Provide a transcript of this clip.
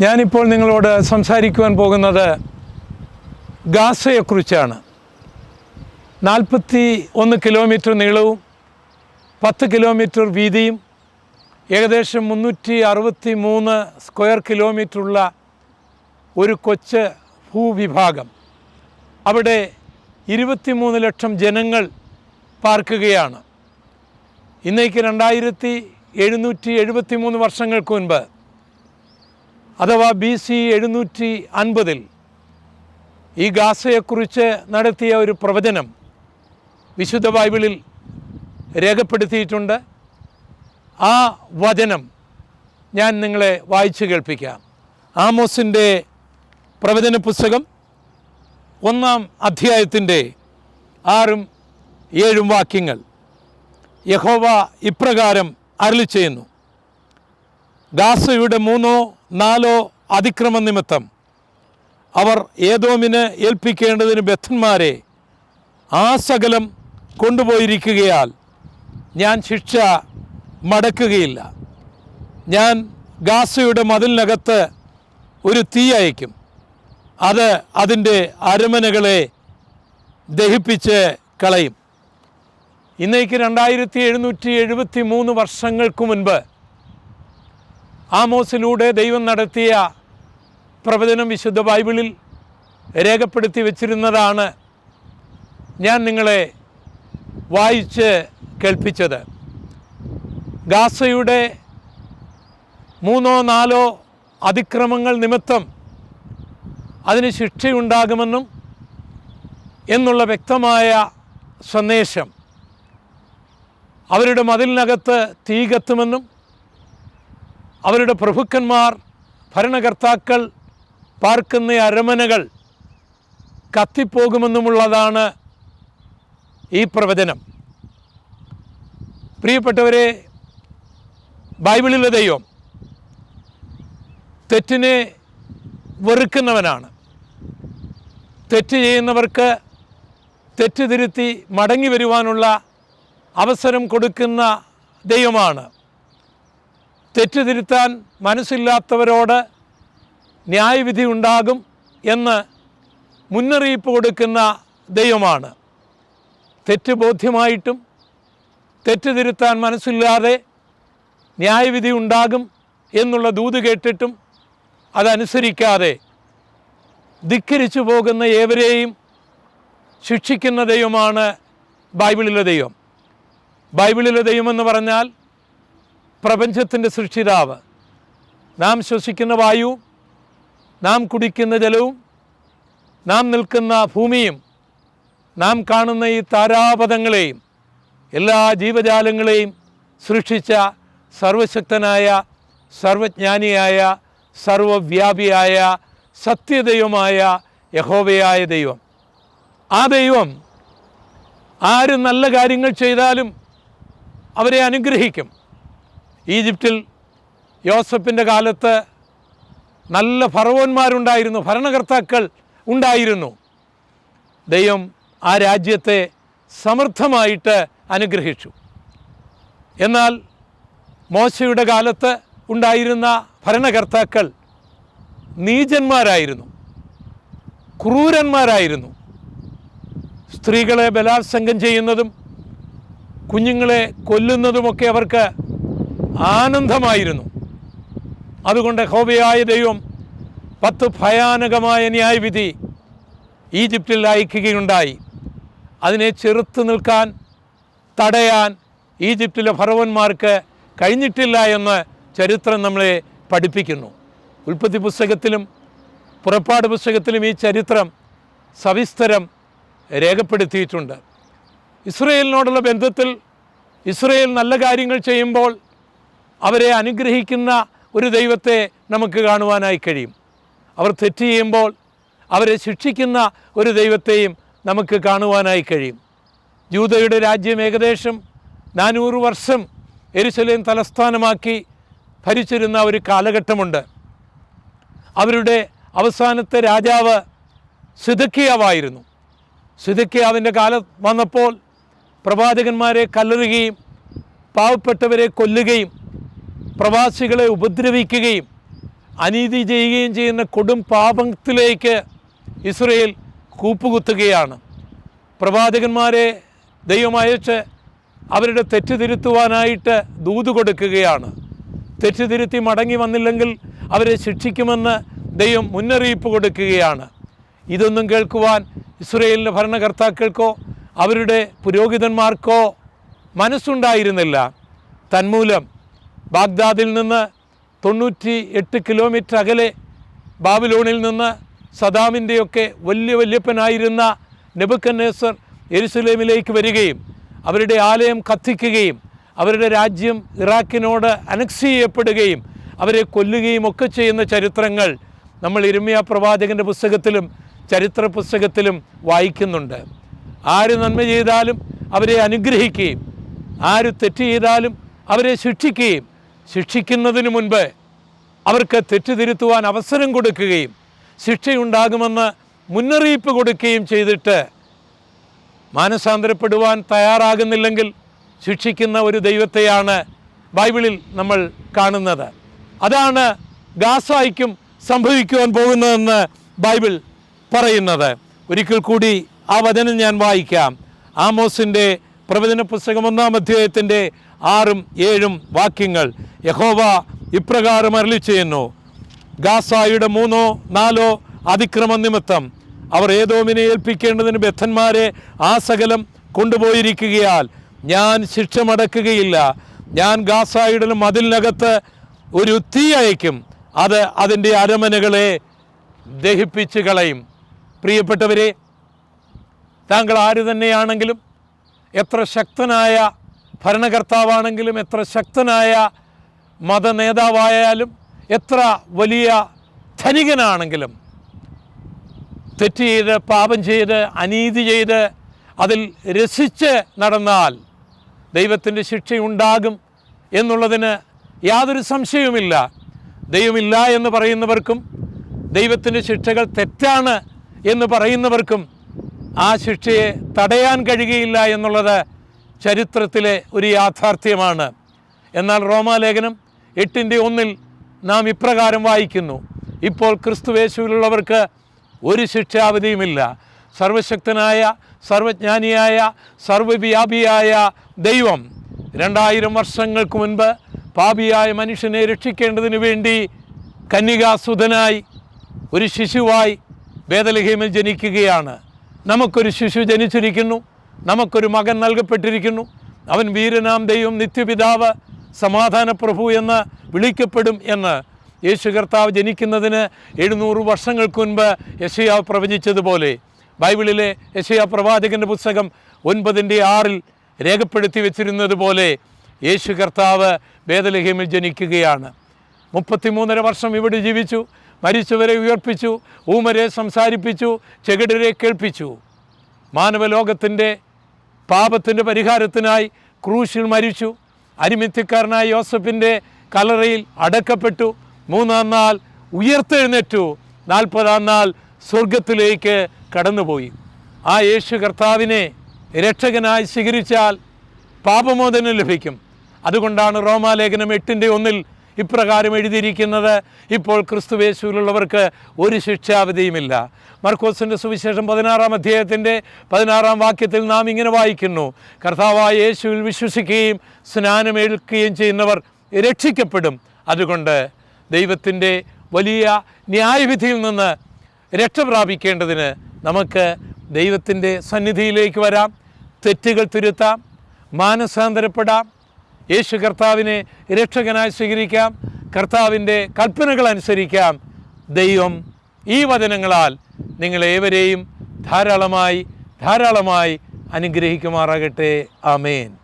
ഞാനിപ്പോൾ നിങ്ങളോട് സംസാരിക്കുവാൻ പോകുന്നത് ഗാസയെക്കുറിച്ചാണ്. നാൽപ്പത്തി ഒന്ന് കിലോമീറ്റർ നീളവും പത്ത് കിലോമീറ്റർ വീതിയും ഏകദേശം മുന്നൂറ്റി അറുപത്തി മൂന്ന് സ്ക്വയർ കിലോമീറ്ററുള്ള ഒരു കൊച്ച് ഭൂവിഭാഗം. അവിടെ ഇരുപത്തിമൂന്ന് ലക്ഷം ജനങ്ങൾ പാർക്കുകയാണ്. ഇന്നേക്ക് രണ്ടായിരത്തി എഴുന്നൂറ്റി എഴുപത്തി മൂന്ന് വർഷങ്ങൾക്ക് മുൻപ് അഥവാ ബി സി എഴുന്നൂറ്റി അൻപതിൽ ഈ ഗാസയെക്കുറിച്ച് നടത്തിയ ഒരു പ്രവചനം വിശുദ്ധ ബൈബിളിൽ രേഖപ്പെടുത്തിയിട്ടുണ്ട്. ആ വചനം ഞാൻ നിങ്ങളെ വായിച്ചു കേൾപ്പിക്കാം. ആമോസിന്റെ പ്രവചന പുസ്തകം ഒന്നാം അധ്യായത്തിന്റെ ആറും ഏഴും വാക്യങ്ങൾ യഹോവ ഇപ്രകാരം അരളി ചെയ്യുന്നു ഗാസയുടെ മൂന്നോ നാലോ അതിക്രമ നിമിത്തം അവർ ഏതോമിന് ഏൽപ്പിക്കേണ്ടതിന് ബദ്ധന്മാരെ ആ സകലം കൊണ്ടുപോയിരിക്കുകയാൽ ഞാൻ ശിക്ഷ മടക്കുകയില്ല. ഞാൻ ഗാസയുടെ മതിലിനകത്ത് ഒരു തീ അയക്കും അത് അതിന്റെ അരമനകളെ ദഹിപ്പിച്ച് കളയും. ഇന്നേക്ക് രണ്ടായിരത്തി എഴുന്നൂറ്റി എഴുപത്തി മൂന്ന് വർഷങ്ങൾക്ക് മുൻപ് ആമോസിലൂടെ ദൈവം നടത്തിയ പ്രവചനം വിശുദ്ധ ബൈബിളിൽ രേഖപ്പെടുത്തി വച്ചിരുന്നതാണ് ഞാൻ നിങ്ങളെ വായിച്ച് കേൾപ്പിച്ചത്. ഗാസയുടെ മൂന്നോ നാലോ അതിക്രമങ്ങൾ നിമിത്തം അതിന് ശിക്ഷയുണ്ടാകുമെന്നും എന്നുള്ള വ്യക്തമായ സന്ദേശം അവരുടെ മതിലിനകത്ത് തീ കത്തുമെന്നും അവരുടെ പ്രഭുക്കന്മാർ ഭരണകർത്താക്കൾ പാർക്കുന്ന അരമനകൾ കത്തിപ്പോകുമെന്നുമുള്ളതാണ് ഈ പ്രവചനം. പ്രിയപ്പെട്ടവരെ ബൈബിളിലെ ദൈവം തെറ്റിനെ വെറുക്കുന്നവനാണ്. തെറ്റ് ചെയ്യുന്നവർക്ക് തെറ്റ് തിരുത്തി മടങ്ങി വരുവാനുള്ള അവസരം കൊടുക്കുന്ന ദൈവമാണ്. തെറ്റ് തിരുത്താൻ മനസ്സില്ലാത്തവരോട് ന്യായവിധി ഉണ്ടാകും എന്ന് മുന്നറിയിപ്പ് കൊടുക്കുന്ന ദൈവമാണ്. തെറ്റ് ബോധ്യമായിട്ടും തെറ്റ് തിരുത്താൻ മനസ്സില്ലാതെ ന്യായവിധി ഉണ്ടാകും എന്നുള്ള ദൂത് കേട്ടിട്ടും അതനുസരിക്കാതെ ധിക്കരിച്ചു പോകുന്ന ഏവരെയും ശിക്ഷിക്കുന്ന ദൈവമാണ് ബൈബിളിലെ ദൈവം. ബൈബിളിലെ ദൈവമെന്ന് പറഞ്ഞാൽ പ്രപഞ്ചത്തിന്റെ സൃഷ്ടിതാവ് നാം ശ്വസിക്കുന്ന വായു നാം കുടിക്കുന്ന ജലവും നാം നിൽക്കുന്ന ഭൂമിയും നാം കാണുന്ന ഈ താരാപഥങ്ങളെയും എല്ലാ ജീവജാലങ്ങളെയും സൃഷ്ടിച്ച സർവശക്തനായ സർവജ്ഞാനിയായ സർവവ്യാപിയായ സത്യദൈവമായ യഹോവയായ ദൈവം. ആ ദൈവം ആര് നല്ല കാര്യങ്ങൾ ചെയ്താലും അവരെ അനുഗ്രഹിക്കും. ഈജിപ്തിൽ യോസഫിന്റെ കാലത്ത് നല്ല ഫറവോന്മാരുണ്ടായിരുന്നു ഭരണകർത്താക്കൾ ഉണ്ടായിരുന്നു. ദൈവം ആ രാജ്യത്തെ സമൃദ്ധമായിട്ട് അനുഗ്രഹിച്ചു. എന്നാൽ മോശയുടെ കാലത്ത് ഉണ്ടായിരുന്ന ഭരണകർത്താക്കൾ നീചന്മാരായിരുന്നു ക്രൂരന്മാരായിരുന്നു. സ്ത്രീകളെ ബലാത്സംഗം ചെയ്യുന്നതും കുഞ്ഞുങ്ങളെ കൊല്ലുന്നതുമൊക്കെ അവർക്ക് ആനന്ദമായിരുന്നു. അതുകൊണ്ട് ഹോബിയായ ദൈവം പത്ത് ഭയാനകമായ ന്യായവിധി ഈജിപ്തിൽ അയക്കുകയുണ്ടായി അതിനെ ചെറുത്തു നിൽക്കാൻ തടയാൻ ഈജിപ്തിലെ ഭറവന്മാർക്ക് കഴിഞ്ഞിട്ടില്ല എന്ന് ചരിത്രം നമ്മളെ പഠിപ്പിക്കുന്നു. ഉൽപ്പത്തി പുസ്തകത്തിലും പുറപ്പാട് പുസ്തകത്തിലും ഈ ചരിത്രം സവിസ്തരം രേഖപ്പെടുത്തിയിട്ടുണ്ട്. ഇസ്രയേലിനോടുള്ള ബന്ധത്തിൽ ഇസ്രയേൽ നല്ല കാര്യങ്ങൾ ചെയ്യുമ്പോൾ അവരെ അനുഗ്രഹിക്കുന്ന ഒരു ദൈവത്തെ നമുക്ക് കാണുവാനായി കഴിയും. അവർ തെറ്റ് ചെയ്യുമ്പോൾ അവരെ ശിക്ഷിക്കുന്ന ഒരു ദൈവത്തെയും നമുക്ക് കാണുവാനായി കഴിയും. ജൂതയുടെ രാജ്യം ഏകദേശം നാനൂറ് വർഷം എരുസലേം തലസ്ഥാനമാക്കി ഭരിച്ചിരുന്ന ഒരു കാലഘട്ടമുണ്ട്. അവരുടെ അവസാനത്തെ രാജാവ് സിദക്കിയാവായിരുന്നു. സിദക്കിയാവിന്റെ കാലം വന്നപ്പോൾ പ്രവാചകന്മാരെ കല്ലെറുകയും പാവപ്പെട്ടവരെ കൊല്ലുകയും പ്രവാസികളെ ഉപദ്രവിക്കുകയും അനീതി ചെയ്യുകയും ചെയ്യുന്ന കൊടും പാപത്തിലേക്ക് ഇസ്രയേൽ കൂപ്പുകുത്തുകയാണ്. പ്രവാചകന്മാരെ ദൈവം അയച്ച് അവരുടെ തെറ്റ് തിരുത്തുവാനായിട്ട് ദൂത് കൊടുക്കുകയാണ്. തെറ്റ് തിരുത്തി മടങ്ങി വന്നില്ലെങ്കിൽ അവരെ ശിക്ഷിക്കുമെന്ന് ദൈവം മുന്നറിയിപ്പ് കൊടുക്കുകയാണ്. ഇതൊന്നും കേൾക്കുവാൻ ഇസ്രയേലിന്റെ ഭരണകർത്താക്കൾക്കോ അവരുടെ പുരോഹിതന്മാർക്കോ മനസ്സുണ്ടായിരുന്നില്ല. തന്മൂലം ബാഗ്ദാദിൽ നിന്ന് തൊണ്ണൂറ്റി എട്ട് കിലോമീറ്റർ അകലെ ബാബിലോണിൽ നിന്ന് സദാമിന്റെയൊക്കെ വലിയ വല്യപ്പനായിരുന്ന നെബുക്കന്നേസർ എരുസലേമിലേക്ക് വരികയും അവരുടെ ആലയം കത്തിക്കുകയും അവരുടെ രാജ്യം ഇറാഖിനോട് അനക്സ് ചെയ്യപ്പെടുകയും അവരെ കൊല്ലുകയും ഒക്കെ ചെയ്യുന്ന ചരിത്രങ്ങൾ നമ്മൾ ഇരമ്യ പ്രവാചകന്റെ പുസ്തകത്തിലും ചരിത്ര പുസ്തകത്തിലും വായിക്കുന്നുണ്ട്. ആര് നന്മ ചെയ്താലും അവരെ അനുഗ്രഹിക്കുകയും ആര് തെറ്റ് ചെയ്താലും അവരെ ശിക്ഷിക്കുകയും ശിക്ഷിക്കുന്നതിന് മുൻപ് അവർക്ക് തെറ്റുതിരുത്തുവാൻ അവസരം കൊടുക്കുകയും ശിക്ഷയുണ്ടാകുമെന്ന് മുന്നറിയിപ്പ് കൊടുക്കുകയും ചെയ്തിട്ട് മാനസാന്തരപ്പെടുവാൻ തയ്യാറാകുന്നില്ലെങ്കിൽ ശിക്ഷിക്കുന്ന ഒരു ദൈവത്തെയാണ് ബൈബിളിൽ നമ്മൾ കാണുന്നത്. അതാണ് ഗാസായിക്കും സംഭവിക്കുവാൻ പോകുന്നതെന്ന് ബൈബിൾ പറയുന്നത്. ഒരിക്കൽ കൂടി ആ വചനം ഞാൻ വായിക്കാം. ആമോസിന്റെ പ്രവചന പുസ്തകം ഒന്നാം അധ്യായത്തിന്റെ ആറും ഏഴും വാക്യങ്ങൾ യഹോവ ഇപ്രകാരം അരളി ചെയ്യുന്നു. ഗാസായുടെ മൂന്നോ നാലോ അതിക്രമ നിമിത്തം അവർ ഏതോമിനെ ഏൽപ്പിക്കേണ്ടതിന് ബദ്ധന്മാരെ ആ സകലം കൊണ്ടുപോയിരിക്കുകയാൽ ഞാൻ ശിക്ഷ മടക്കുകയില്ല. ഞാൻ ഗാസായുടെ മതിലിനകത്ത് ഒരു തീ അയക്കും അത് അതിന്റെ അരമനകളെ ദഹിപ്പിച്ച് കളയും. പ്രിയപ്പെട്ടവരെ താങ്കൾ ആര് തന്നെയാണെങ്കിലും എത്ര ശക്തനായ ഭരണകർത്താവാണെങ്കിലും എത്ര ശക്തനായ മത നേതാവായാലും എത്ര വലിയ ധനികനാണെങ്കിലും തെറ്റ് ചെയ്ത് പാപം ചെയ്ത് അനീതി ചെയ്ത് അതിൽ രസിച്ച് നടന്നാൽ ദൈവത്തിന്റെ ശിക്ഷയുണ്ടാകും എന്നുള്ളതിന് യാതൊരു സംശയവുമില്ല. ദൈവമില്ല എന്ന് പറയുന്നവർക്കും ദൈവത്തിന്റെ ശിക്ഷകൾ തെറ്റാണ് എന്ന് പറയുന്നവർക്കും ആ ശിക്ഷയെ തടയാൻ കഴിയുകയില്ല എന്നുള്ളത് ചരിത്രത്തിലെ ഒരു യാഥാർത്ഥ്യമാണ്. എന്നാൽ റോമാലേഖനം എട്ടിന്റെ ഒന്നിൽ നാം ഇപ്രകാരം വായിക്കുന്നു. ഇപ്പോൾ ക്രിസ്തുവേശുവിലുള്ളവർക്ക് ഒരു ശിക്ഷാവധിയുമില്ല. സർവശക്തനായ സർവജ്ഞാനിയായ സർവവ്യാപിയായ ദൈവം രണ്ടായിരം വർഷങ്ങൾക്ക് മുൻപ് പാപിയായ മനുഷ്യനെ രക്ഷിക്കേണ്ടതിന് വേണ്ടി കന്യകാസുധനായി ഒരു ശിശുവായി വേദലഹീമിൽ ജനിക്കുകയാണ്. നമുക്കൊരു ശിശു ജനിച്ചിരിക്കുന്നു. നമുക്കൊരു മകൻ നൽകപ്പെട്ടിരിക്കുന്നു. അവൻ വീരനാം ദൈവം നിത്യപിതാവ് സമാധാന പ്രഭു എന്ന് വിളിക്കപ്പെടും എന്ന് യേശു കർത്താവ് ജനിക്കുന്നതിന് എഴുന്നൂറ് വർഷങ്ങൾക്ക് മുൻപ് യശയാവ് പ്രവചിച്ചതുപോലെ ബൈബിളിലെ യശയാ പ്രവാചകന്റെ പുസ്തകം ഒൻപതിന്റെ ആറിൽ രേഖപ്പെടുത്തി വെച്ചിരുന്നത് പോലെ യേശു കർത്താവ് വേദലഹീമിൽ ജനിക്കുകയാണ്. മുപ്പത്തിമൂന്നര വർഷം ഇവിടെ ജീവിച്ചു മരിച്ചവരെ ഉയർപ്പിച്ചു ഊമരെ സംസാരിപ്പിച്ചു ചെകിടരെ കേൾപ്പിച്ചു. മാനവലോകത്തിന്റെ പാപത്തിന്റെ പരിഹാരത്തിനായി ക്രൂശിൽ മരിച്ചു. അരിമിത്യക്കാരനായ യോസഫിന്റെ കലറയിൽ അടക്കപ്പെട്ടു. മൂന്നാം നാൾ ഉയർത്തെഴുന്നേറ്റു. നാൽപ്പതാം നാൾ സ്വർഗത്തിലേക്ക് കടന്നുപോയി. ആ യേശു കർത്താവിനെ രക്ഷകനായി സ്വീകരിച്ചാൽ പാപമോചനം ലഭിക്കും. അതുകൊണ്ടാണ് റോമാലേഖനം എട്ടിന്റെ ഒന്നിൽ ഇപ്രകാരം എഴുതിയിരിക്കുന്നത് ഇപ്പോൾ ക്രിസ്തുവേശുവിലുള്ളവർക്ക് ഒരു ശിക്ഷാവിധിയുമില്ല. മർക്കോസിന്റെ സുവിശേഷം പതിനാറാം അധ്യായത്തിന്റെ പതിനാറാം വാക്യത്തിൽ നാം ഇങ്ങനെ വായിക്കുന്നു. കർത്താവായ യേശുവിൽ വിശ്വസിക്കുകയും സ്നാനമേൽക്കുകയും ചെയ്യുന്നവർ രക്ഷിക്കപ്പെടും. അതുകൊണ്ട് ദൈവത്തിന്റെ വലിയ ന്യായവിധിയിൽ നിന്ന് രക്ഷ പ്രാപിക്കേണ്ടതിന് നമുക്ക് ദൈവത്തിന്റെ സന്നിധിയിലേക്ക് വരാം. തെറ്റുകൾ തിരുത്താം. മാനസാന്തരപ്പെടാം. യേശു കർത്താവിനെ രക്ഷകനായി സ്വീകരിക്കാം. കർത്താവിന്റെ കൽപ്പനകൾ അനുസരിക്കാം. ദൈവം ഈ വചനങ്ങളാൽ നിങ്ങളേവരെയും ധാരാളമായി ധാരാളമായി അനുഗ്രഹിക്കുമാറാകട്ടെ. ആമേൻ.